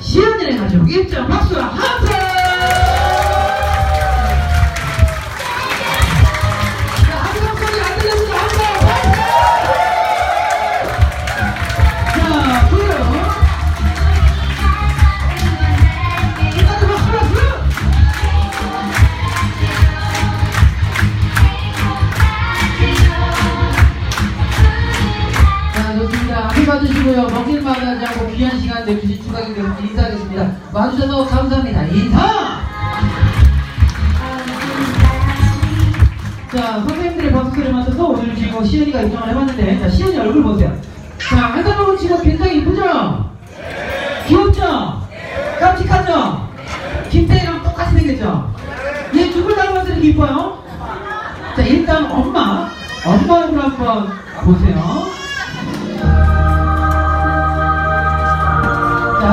시연이네 가족 입장 박수와 함성! 자! 자, 좋습니다. 앞에 봐주시고요. 먹길 만하지 않고 귀한 시간 내주신 여 와주셔서 감사합니다. 인사! 자, 선생님들의 박수 소리 맞춰서 오늘 지금 시연이가 입장을 해봤는데, 자, 시연이 얼굴 보세요. 자, 한 사람은 지금 굉장히 이쁘죠? 귀엽죠? 깜찍하죠? 김태희랑 똑같이 생겼죠? 얘 누굴 닮아서 이렇게 이뻐요? 자, 일단 엄마. 엄마 얼굴 한번 보세요.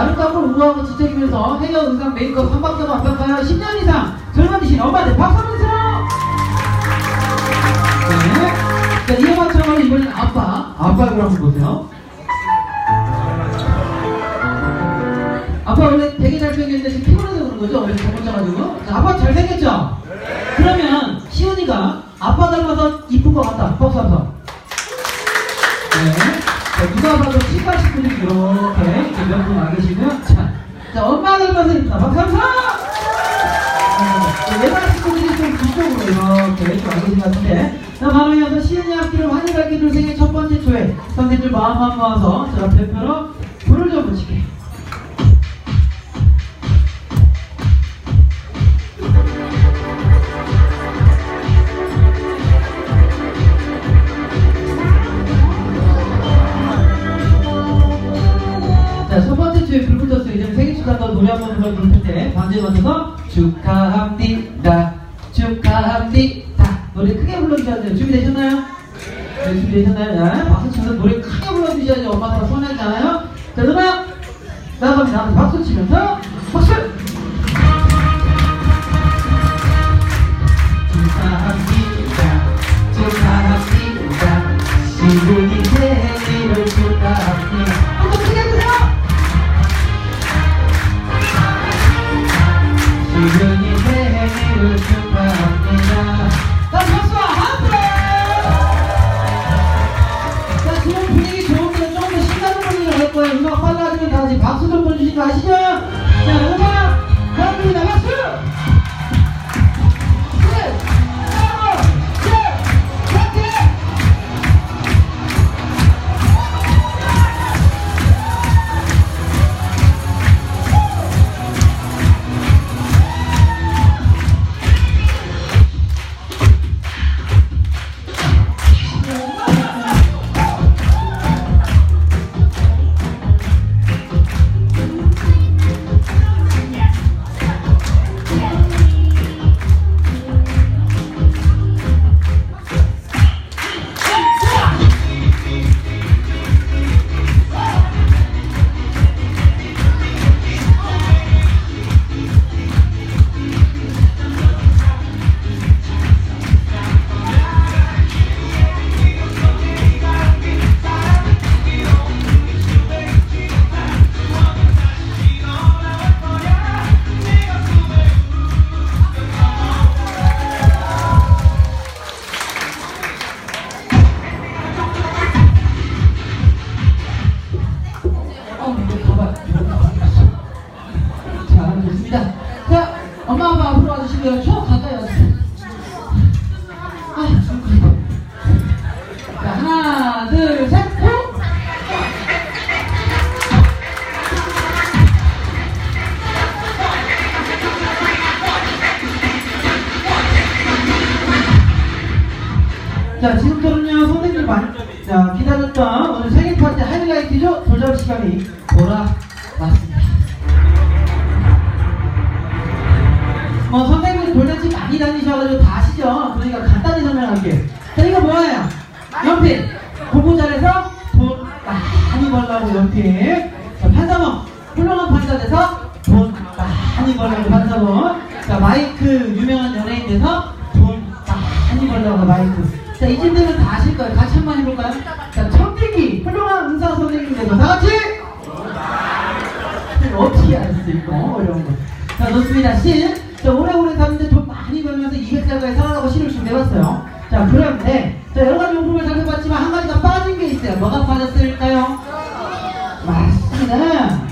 아름답고 우아하고 지적이면서 해녀 의상 메이크업 한박자도 완벽하여 10년 이상 젊어지신 엄마들 박수 한번 주세요! 네. 자, 이에 맞춰서 이번엔 아빠. 아빠 얼굴 한번 보세요. 아빠 원래 되게 잘생겼는데 지금 피곤해서 그런 거죠? 원래 잘못 자가지고. 자, 아빠 잘생겼죠? 그러면 시은이가 아빠 닮아서 이쁜 것 같다. 박수 한 번. 네. 자, 누가 봐도 치과 식구들이 이렇게 몇분 와 계시면 자, 자 엄마 닮아서 있다. 박수 한 번. 네, 외발 식구들이 좀 뒤쪽으로 이렇게 좀와 계신 것 같은데 자, 바로 이어서 시은이 학기를 둘 생의 첫 번째 초에 선생님들 마음만 모아서 제가 대표로 불을 좀 붙일게요. 가까이 와주 할게요. 자, 이거 뭐예요? 연필. 공부 잘해서 돈 많이 벌라고 연필. 자, 판사범. 훌륭한 판사돼서 돈 많이 벌라고 판사범. 자, 마이크 유명한 연예인 돼서 돈 많이 벌라고 마이크. 자, 이 친들은 다 아실 거예요. 같이 한번 해볼까요? 자, 청기기 훌륭한 은사 선생님 돼서 다 같이! 어떻게 알 수 있고 어려운 거. 자, 좋습니다. 신. Yeah.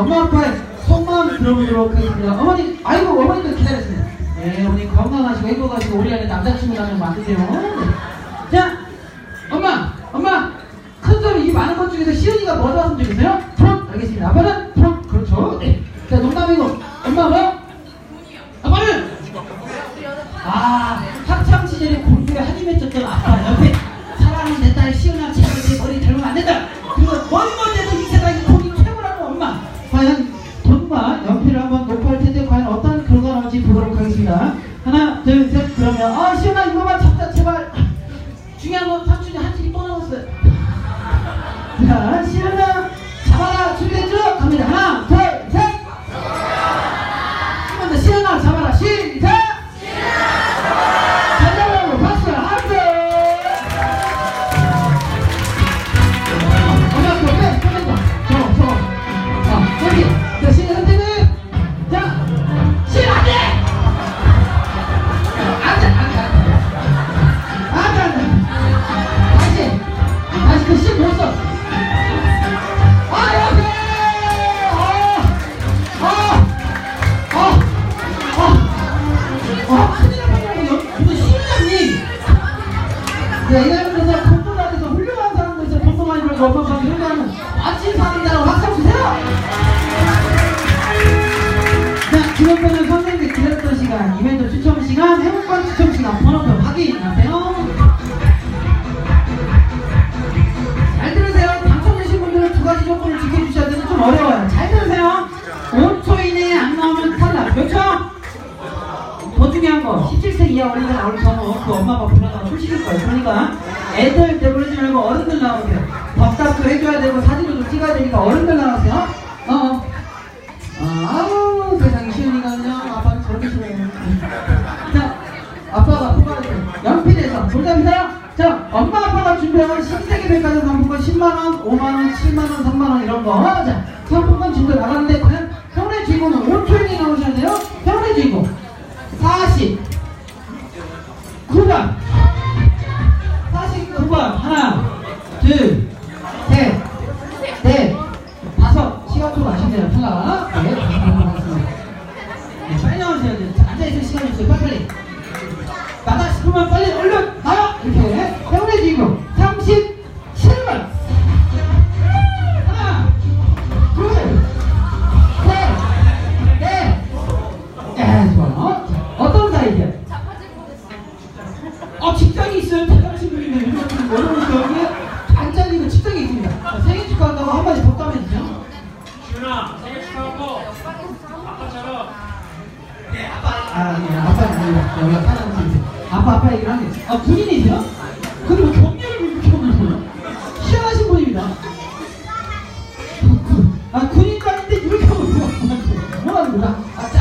엄마 아빠의 손만 들어보도록 하겠습니다. 어머니, 아이고, 어머니도 기다렸어요. 네, 어머니 건강하시고 행복하시고 우리 안에 남자친구 하나 만드세요. 자, 엄마 아빠가 준비한 신세계 백화점 상품권 10만원, 5만원, 7만원, 3만원 이런 거. 자, 상품권 준비 나갔는데, 과연 현의 주인공은 5초인이 나오셔야 돼요. 현의 주인공. 40. 9번. 49번. 하나, 둘, 셋, 넷, 다섯. 시간 좀 아시면 돼요. 탈락. 네, 반갑습니다. 네, 빨리 나오셔야 돼요. 앉아있을 시간이 없어요. 빨리. 나다 싶으면 빨리 얼른.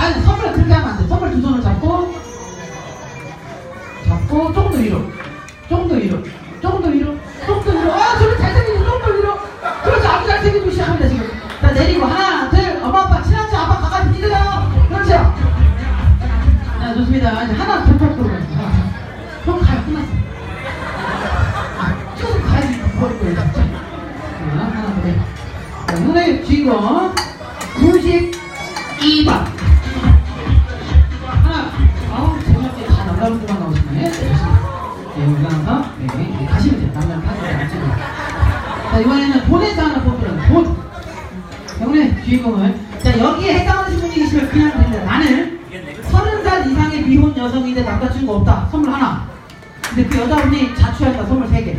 아니 선물 그렇게 하면 안 돼. 선물 두 손을 잡고 잡고 조금 더 위로 조금 더 위로 올라가 네, 네, 가시면 돼요. 남자 가시자 이번에는 돈에서 하나 뽑으라고 돈 오늘 주인공을. 자 여기에 해당하는 분이 계시면 그냥 됩니다. 나는 서른 살 이상의 미혼 여성인데 남자친구 없다. 선물 하나. 근데 그 여자분이 자취한다. 선물 세개.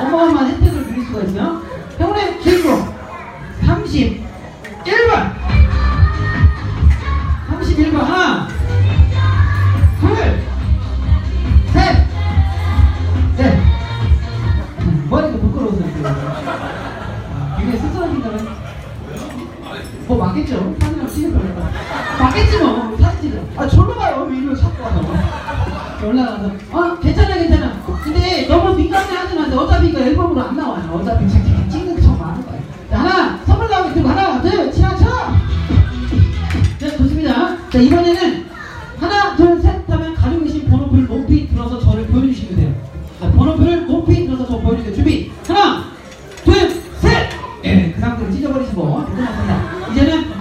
어마어마한 혜택을 드릴 수가 있어요. 형님 주인공. 30 부끄러우세요? 이게 쑥스러워진다면 뭐 맞겠죠? 사진을 찍을 거니까 맞겠지 뭐 사진 찍어 아 졸로 가요. 왜 이리로 자꾸 와서. 올라가서. 어 괜찮아 괜찮아. 근데 너무 민감해 하지 마세요. 어차피 이거 앨범으로 안 나와요. 어차피 찍는 척 많은 거예요. 자 하나 선물 나오게 들고 하나 둘 친한 척 네, 좋습니다. 자 이번에는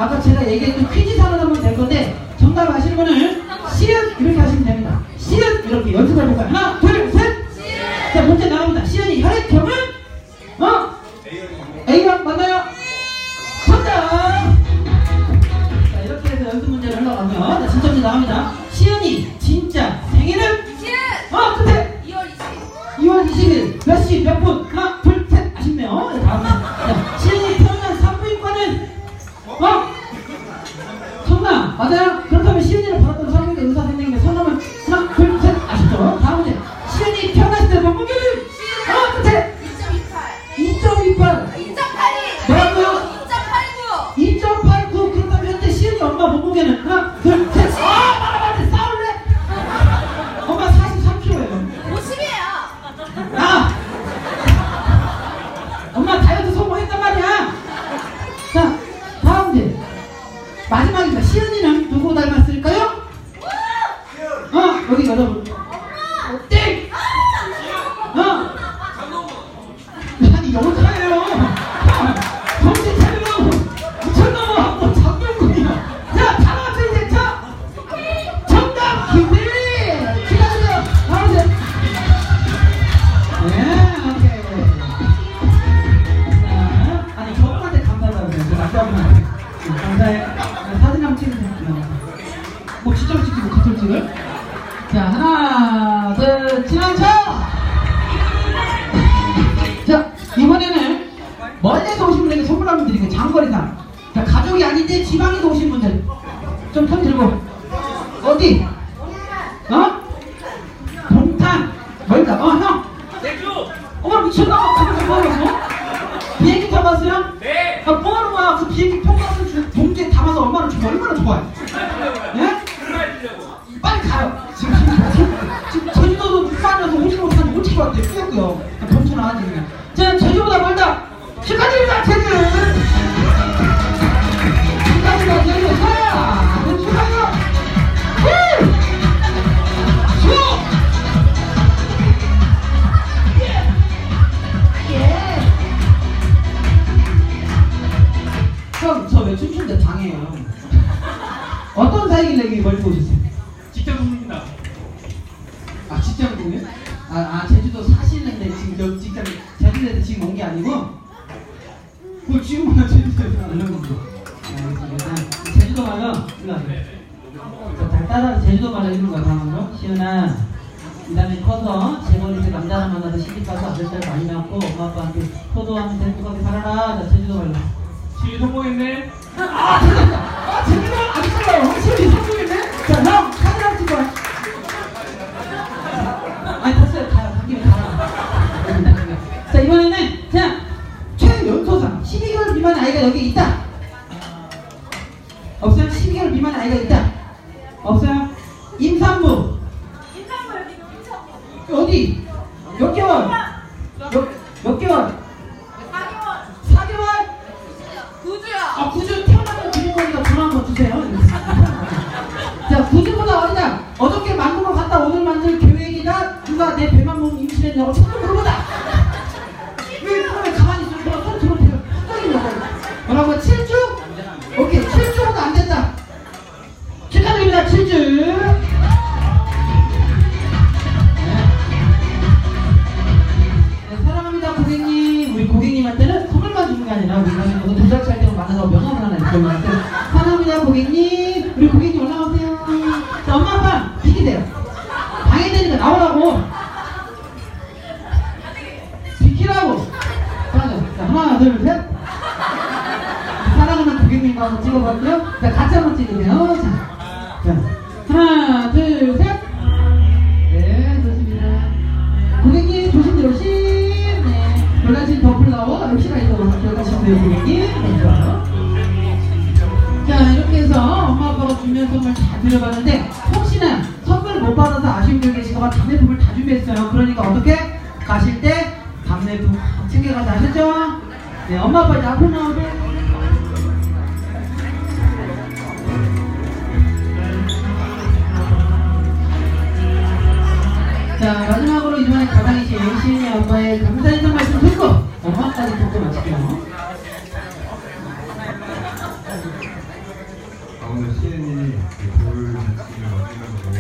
아까 제가 얘기했던 퀴즈 하면 될 건데 정답 아시는 분은 시은 이렇게 하시면 됩니다. 시은 이렇게 연습해 볼까요? 하나 둘셋자 문제 나갑니다. 시은이 혈액형은 어? A형 맞나요? 정답! 자 이렇게 해서 연습 문제를 흘러가면 자, 진짜 문제 나갑니다. 시은이 진짜 생일은? 어 끝에! 2월 20일. 몇 시? 몇 분 하나 둘셋 아쉽네요 네, 다음 자, 시은이 태어난 산부인과는 어? 성남 아 이 아닌데 지방에서 오신 분들 좀 손 들고 어디? 어? 동탄 멀다. 어 형. 내주! 어머 미쳤나? 가만히 뭐하고 비행기 타봤어요? 네! 아 뭐 하는 거야? 그 비행기 주- 봉지에 담아서 얼마나 좋아? 얼마나 좋아해? 시집 가서 아들딸 많이 낳고 엄마 아빠한테 효도하면 행복하게 살아라. 자, 제주도 말로. 지휘 성공했네. 아, 됐다. 아, 재밌어. 아주 좋아요. 확실히 성공했네. 자, 형, 사진 한번 찍어. 아니. 가요. 간 김에 가라. 자, 이번에는, 자, 최연소상. 12개월 미만 아이가 여기 있다. 임신했냐고 자꾸 물어보다. 왜 그러면 가만히? 그냥 손 들어대요. 갑자기 뭐 뭐라고? 7주? 오케이, 7주보다 안 됐다. 축하드립니다, 7주. 네, 사랑합니다 고객님 우리 고객님한테는 선물만 주는 게 아니라 우리 가서 도달할 때만 만나서 명함을 올라가세요. 사랑합니다, 고객님. 우리 고객님 올라가세요. 자, 엄마, 아빠, 비키세요. 방해되니까 나오라고. 비키라고. 자, 자, 하나, 둘, 셋. 사랑하는 고객님과 한번 찍어봤고요. 자, 같이 한번 찍으세요. 자, 자, 하나, 둘, 셋. 네, 좋습니다. 고객님 조심 조심. 네, 별나진 더블 나워. 역시나 있다고 기억하시면 돼요, 고객님. 네, 좋아요. 자, 이렇게 해서 엄마 아빠가 준비한 선물 다 드려봤는데 혹시나 선물을 못 받아서 아쉬운 분이 계실까봐 답례품을 다 준비했어요. 그러니까 어떻게 가실 때 답례품 챙겨가서 아셨죠? 네, 엄마 아빠 이제 앞으로 나오세요. 자 마지막으로 이번에 가방이신 시은이 엄마의 감사 인사 말씀 듣고 엄마까지 듣고 마칠게요. 아, 오늘 시은이 돌 자치를 마지막으로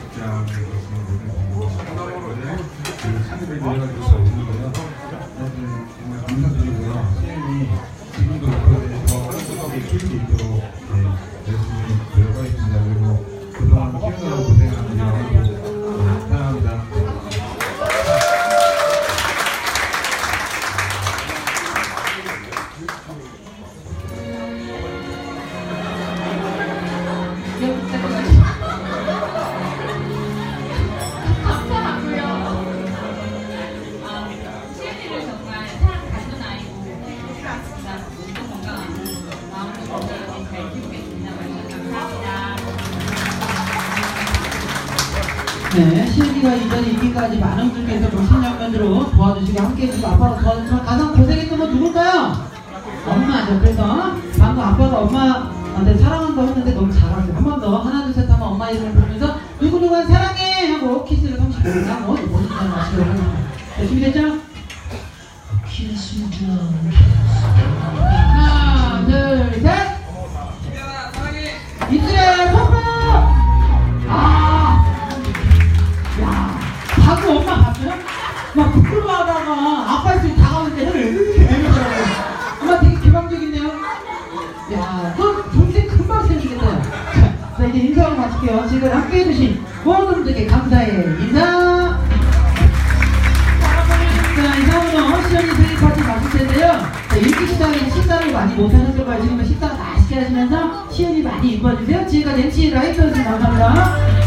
직장에 계시는 분들 그 친구들 내려가지고 오는 거요. 하여튼 정말 감사드리고요. 시은이 지금도 그거에 대해서 한국하게 키울 수 있도록 네, 시은이가 이전에 이기까지 많은 분께서 정신장면으로 도와주시고 함께 해주고 아빠가 도와주지만 가장 고생했던 건 누굴까요? 엄마죠. 그래서 방금 아빠가 엄마한테 사랑한다고 했는데 너무 잘하세요. 한 번 더 하나 둘 셋 하면 엄마 이름을 부르면서 누구누구한 사랑해 하고 키스를 30분 하고 멋진 장 마시고 네, 준비됐죠? 하나 둘 셋. 모든 분들께 감사의 인사. 자, 이상으로 시연이 생일 파티 마실 텐데요. 자, 일기 시장에 식사를 많이 못 하셨을 거예요. 지금 식사 맛있게 하시면서 시연이 많이 입어주세요. 지금까지 MC 라이트였습니다. 감사합니다.